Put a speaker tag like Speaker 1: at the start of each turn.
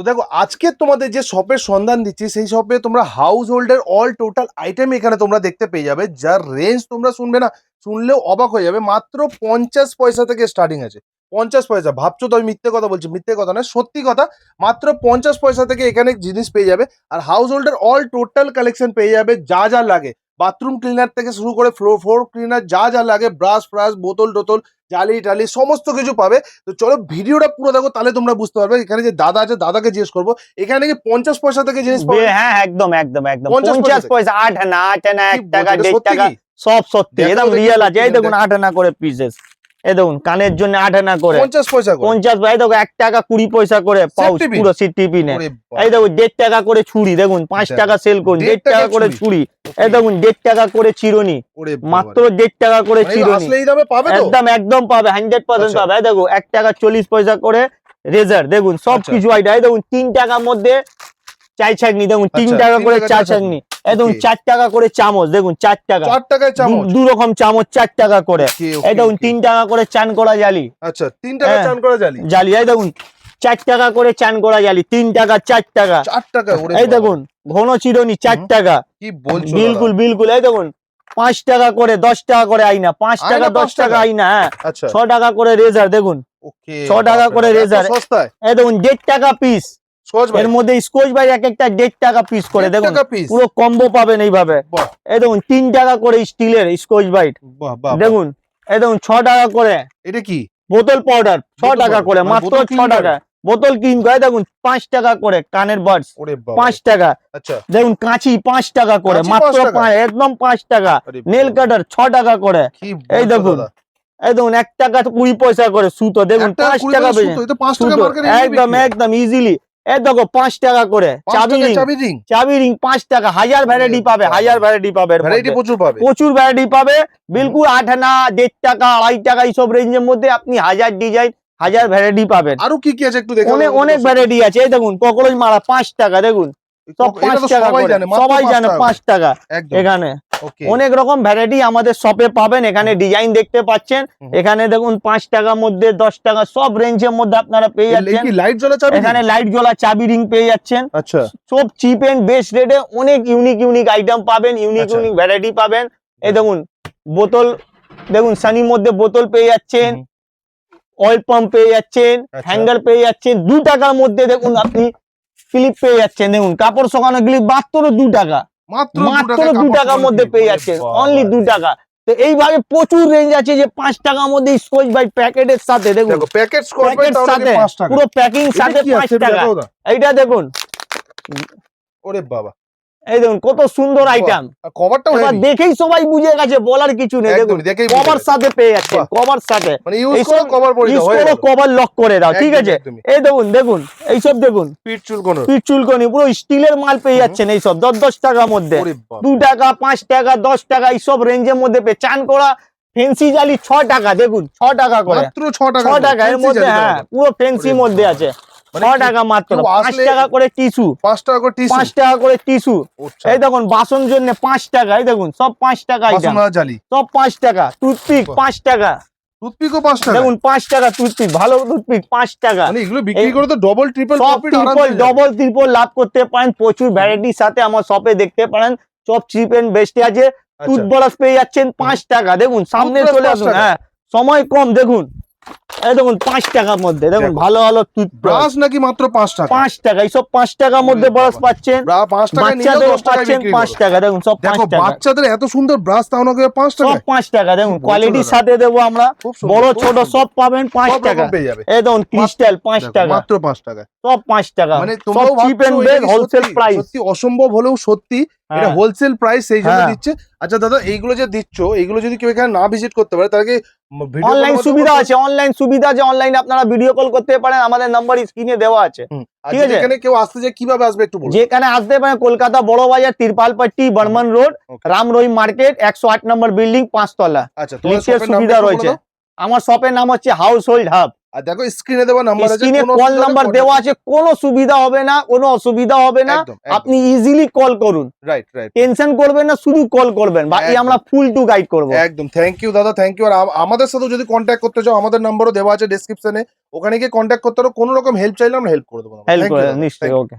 Speaker 1: তো দেখো, আজকে তোমাদের যে শপের সন্ধান দিচ্ছি, সেই শপে তোমরা হাউস হোল্ডের অল টোটাল আইটেম এখানে তোমরা দেখতে পেয়ে যাবে। যার রেঞ্জ তোমরা শুনবে না, শুনলেও অবাক হয়ে যাবে। মাত্র পঞ্চাশ পয়সা থেকে স্টার্টিং আছে। পঞ্চাশ পয়সা, ভাবছ তো আমি মিথ্যে কথা বলছি, মিথ্যে কথা না সত্যি কথা। মাত্র পঞ্চাশ পয়সা থেকে এখানে জিনিস পেয়ে যাবে। আর হাউস হোল্ডের অল টোটাল কালেকশন পেয়ে যাবে, যা যা লাগে। বাথরুম ক্লিনার থেকে শুরু করে ফ্লোর ফ্লোর ক্লিনার যা যা লাগে ব্রাশ ফ্রাশ বোতল টোতল জালি টালি সমস্ত কিছু পাবে। তো চলো ভিডিওটা পুরো দেখো তাহলে তোমরা বুঝতে পারবে। এখানে যে দাদা আছে দাদাকে জিজ্ঞেস করব এখানে কি পঞ্চাশ পয়সা থেকে জিনিস পাবে
Speaker 2: হ্যাঁ একদম একদম একদম।
Speaker 1: 50
Speaker 2: পঞ্চাশ
Speaker 1: পয়সা
Speaker 2: আট আনা আট আনা এক টাকা দেড় টাকা সব সত্যি। একদম রিয়েল আছে। এই দেখুন আট আনা করে পিসেস এই দেখুন কানের জন্য আট আনা করে।
Speaker 1: পঞ্চাশ পয়সা
Speaker 2: পঞ্চাশ ভাই দেখো এক টাকা কুড়ি পয়সা করে পাউচ পুরো সিট
Speaker 1: ওরে
Speaker 2: এই দেখুন দেড় টাকা করে ছুরি দেখুন পাঁচ টাকা সেল করুন
Speaker 1: দেড়
Speaker 2: টাকা করে
Speaker 1: ছুরি।
Speaker 2: এই দেখুন দেড় টাকা করে চিরুনি মাত্র দেড় টাকা করে চিরুনি। একদম একদম পাবে হান্ড্রেড পার্সেন্ট
Speaker 1: আচ্ছা।
Speaker 2: পাবে। এই দেখো এক টাকা চল্লিশ পয়সা করে রেজার দেখুন সব
Speaker 1: আচ্ছা।
Speaker 2: আইটা দেখুন তিন টাকার মধ্যে চাই ছাকনি দেখুন তিন
Speaker 1: আচ্ছা,
Speaker 2: টাকা করে চা ছাকনি
Speaker 1: Okay.
Speaker 2: চার টাকা করে চামচ দেখুন চার টাকা।
Speaker 1: চার টাকায় চামচ?
Speaker 2: দু- রকম চামচ চার টাকা করে। এই দেখুন তিন টাকা করে চান করা জালি।
Speaker 1: আচ্ছা তিন টাকা
Speaker 2: হ্যাঁ।
Speaker 1: চান করা জালি?
Speaker 2: জালি এই দেখুন চার টাকা করে চান করা জালি তিন টাকা চার টাকা।
Speaker 1: চার টাকা
Speaker 2: এই দেখুন ঘন চিরনি চার টাকা।
Speaker 1: কি বলছো
Speaker 2: বিলকুল বিলকুল এই দেখুন পাঁচ টাকা করে দশ টাকা করে আইনা পাঁচ টাকা দশ
Speaker 1: টাকা?
Speaker 2: আইনা হ্যাঁ।
Speaker 1: আচ্ছা।
Speaker 2: ছ টাকা করে রেজার দেখুন।
Speaker 1: ওকে
Speaker 2: ছ টাকা করে রেজার। এই দেখুন দেড় টাকা পিস। এর মধ্যে স্কোচ এক একটা দেড় টাকা পিস করে দেখুন পুরো কম্বো পাবেন এইভাবে। এই দেখুন তিন টাকা করে স্টিলের স্কোচ বাইট। দেখুন এই দেখুন ছ টাকা করে।
Speaker 1: এটা কি?
Speaker 2: বোতল পাউডার ছ টাকা করে
Speaker 1: মানে
Speaker 2: মাত্র ছ টাকা। বোতল কিন করে দেখুন পাঁচ টাকা করে কানের বাডস পাঁচ টাকা।
Speaker 1: আচ্ছা।
Speaker 2: দেখুন কাঁচি পাঁচ টাকা করে মাত্র একদম পাঁচ টাকা। নেল কাটার ছ টাকা করে। এই দেখুন? এই দেখুন এক টাকা কুড়ি পয়সা করে সুতো দেখুন পাঁচ টাকা একদম একদম ইজিলি দেখো পাঁচ টাকা করে।
Speaker 1: পাঁচ
Speaker 2: চাবি রিং
Speaker 1: চাবি রিং
Speaker 2: পাঁচ টাকা। হাজার ভ্যারাইটি পাবে হাজার ভ্যারাইটি পাবে।
Speaker 1: প্রচুর পাবে।
Speaker 2: প্রচুর ভ্যারাইটি পাবে। বিলকুল আট আনা দেড় টাকা আড়াই টাকা এইসব রেঞ্জের মধ্যে আপনি হাজার ডিজাইন হাজার ভ্যারাইটি পাবেন।
Speaker 1: আরও কি কি আছে একটু
Speaker 2: অনেক অনেক ভ্যারাইটি আছে। এই দেখুন ককরোচ মারা পাঁচ টাকা দেখুন। সব পাঁচ টাকা
Speaker 1: সবাই জানে পাঁচ টাকা
Speaker 2: এখানে। অনেক রকম ভ্যারাইটি আমাদের শপে পাবেন এখানে ডিজাইন দেখতে পাচ্ছেন। এখানে দেখুন পাঁচ টাকার মধ্যে দশ টাকা সব রেঞ্জের মধ্যে আপনারা পেয়ে যাচ্ছেন।
Speaker 1: লাইট জ্বলা চাবি?
Speaker 2: এখানে লাইট জ্বলা চাবি রিং পেয়ে যাচ্ছেন।
Speaker 1: আচ্ছা।
Speaker 2: সব চিপ এন্ড বেস্ট রেটে অনেক ইউনিক ইউনিক আইটেম পাবেন ইউনিক
Speaker 1: আচ্ছা।
Speaker 2: ইউনিক ভ্যারাইটি পাবেন। এই দেখুন বোতল দেখুন সানির মধ্যে বোতল পেয়ে যাচ্ছেন। অয়েল পাম্প পেয়ে যাচ্ছেন
Speaker 1: আচ্ছা।
Speaker 2: হ্যাঙ্গার পেয়ে যাচ্ছেন। দু টাকার মধ্যে দেখুন আপনি ক্লিপ পেয়ে যাচ্ছেন। দেখুন কাপড় শোকানো ক্লিপ মাত্র দু টাকা।
Speaker 1: মাত্র
Speaker 2: দু টাকার মধ্যে পেয়ে
Speaker 1: যাচ্ছে
Speaker 2: অনলি দু টাকা। তো এইভাবে প্রচুর রেঞ্জ আছে যে পাঁচ টাকার মধ্যে স্কচ বাই প্যাকেটের সাথে দেখুন।
Speaker 1: প্যাকেট
Speaker 2: সাথে পুরো প্যাকিং সাথে পাঁচ টাকা। এইটা দেখুন।
Speaker 1: ওরে বাবা।
Speaker 2: এই দেখুন কত সুন্দর আইটেম
Speaker 1: আর কভারটাও
Speaker 2: এবার
Speaker 1: হেভি
Speaker 2: দেখেই সবাই বুঝে গেছে বলার কিছু নেই। দেখুন কভার সাথে পেয়ে যাচ্ছে কভার সাথে।
Speaker 1: মানে ইউজ করে কভার পরে
Speaker 2: ইউজ করে কভার লক করে দাও ঠিক আছে? এই দেখুন দেখুন এইসব দেখুন।
Speaker 1: পিঠ চুল কোনো
Speaker 2: চুলকনি পুরো স্টিলের মাল পেয়ে। যাচ্ছেন এইসব দশ দশ টাকার মধ্যে। দু টাকা পাঁচ টাকা দশ টাকা এইসব রেঞ্জের মধ্যে পেয়ে চান করা ফেন্সি জালি ছ টাকা দেখুন ছ টাকা করে।
Speaker 1: মাত্র ছ টাকা
Speaker 2: এর মধ্যে হ্যাঁ পুরো ফেন্সির মধ্যে আছে। টাকা মাত্র পাঁচ টাকা করে টিস্যু।
Speaker 1: পাঁচ টাকা করে টিস্যু।
Speaker 2: পাঁচ টাকা করে টিস্যু।
Speaker 1: আচ্ছা।
Speaker 2: এই দেখুন বাসন জন্য পাঁচ টাকা এই দেখুন সব পাঁচ টাকা
Speaker 1: বাসন
Speaker 2: আইটেম
Speaker 1: মাজা জালি।
Speaker 2: সব পাঁচ টাকা টুথপিক পাঁচ টাকা।
Speaker 1: টুথপিকও পাঁচ টাকা?
Speaker 2: দেখুন পাঁচ টাকা টুথপিক ভালো টুথপিক পাঁচ টাকা।
Speaker 1: মানে এগুলো বিক্রি করে তো ডবল ট্রিপল
Speaker 2: সব
Speaker 1: প্রফিট আরাম
Speaker 2: ট্রিপল ডবল ট্রিপল লাভ করতে পারেন প্রচুর ভ্যারাইটির সাথে আমার শপে দেখতে পারেন। সব চিপ এন্ড বেস্টে আছে। টুথব্রাশ পেয়ে যাচ্ছেন পাঁচ টাকা। দেখুন সামনে চলে আসুন হ্যাঁ সময় কম দেখুন। এই দেখুন পাঁচ টাকার মধ্যে। দেখুন ভালো ভালো
Speaker 1: ব্রাশ নাকি মাত্র পাঁচ টাকা?
Speaker 2: পাঁচ টাকা এইসব পাঁচ টাকার মধ্যে ব্রাশ পাচ্ছেন।
Speaker 1: পাঁচ টাকা
Speaker 2: বাচ্চাদের পাচ্ছেন পাঁচ টাকা দেখুন সব পাঁচ টাকা।
Speaker 1: বাচ্চাদের এত সুন্দর ব্রাশ তাও নাকি পাঁচ
Speaker 2: সব
Speaker 1: টাকা
Speaker 2: পাঁচ টাকা দেখুন কোয়ালিটির সাথে দেবো আমরা। বড় ছোট সব পাবেন পাঁচ টাকা। এই দেখুন ক্রিস্টাল পাঁচ টাকা।
Speaker 1: মাত্র পাঁচ টাকা
Speaker 2: সব পাঁচ টাকা।
Speaker 1: মানে তোমরাও
Speaker 2: cheap and best wholesale price
Speaker 1: সত্যি? অসম্ভব হলেও সত্যি এটা হোলসেল প্রাইস সেই জন্য
Speaker 2: হ্যাঁ।
Speaker 1: দিচ্ছে। আচ্ছা দাদা এইগুলো যে দিচ্ছ এইগুলো যদি কেউ এখানে না ভিজিট করতে পারে তাহলে
Speaker 2: অনলাইন সুবিধা আছে অনলাইন সুবিধা আছে অনলাইনে আপনারা ভিডিও কল করতে পারেন আমাদের নাম্বার স্ক্রিনে দেওয়া আছে। ঠিক
Speaker 1: আছে? এখানে কেউ আসতে যায় কীভাবে আসবে একটু বলুন?
Speaker 2: যেখানে আসতে পারেন Kolkata Burrabazar Tirpalpatti Barman road Ram Rahim market একশো আট নম্বর বিল্ডিং পাঁচতলা।
Speaker 1: আচ্ছা
Speaker 2: সুবিধা রয়েছে। আমার শপের নাম হচ্ছে হাউস হোল্ড হাব
Speaker 1: আর দেখো স্ক্রিনে দেওয়া নাম্বার আছে
Speaker 2: স্ক্রিনে কল নাম্বার দেওয়া আছে কোনো সুবিধা হবে না কোনো অসুবিধা হবে না। আপনি ইজিলি কল করুন।
Speaker 1: রাইট রাইট
Speaker 2: টেনশন করবেন না শুধু কল করবেন। বাকি আমরা ফুল টু গাইড করব।
Speaker 1: একদম থ্যাংক ইউ দাদা থ্যাংক ইউ আর আমাদের সাথে যদি কন্ট্যাক্ট করতে চাও আমাদের নাম্বারও দেওয়া আছে ডেসক্রিপশনে ওখানে গিয়ে কন্ট্যাক্ট করতে পারো কোনো রকম হেল্প চাইলে আমরা হেল্প করে দেবো
Speaker 2: হেল্প করে নিশ্চয়ই ওকে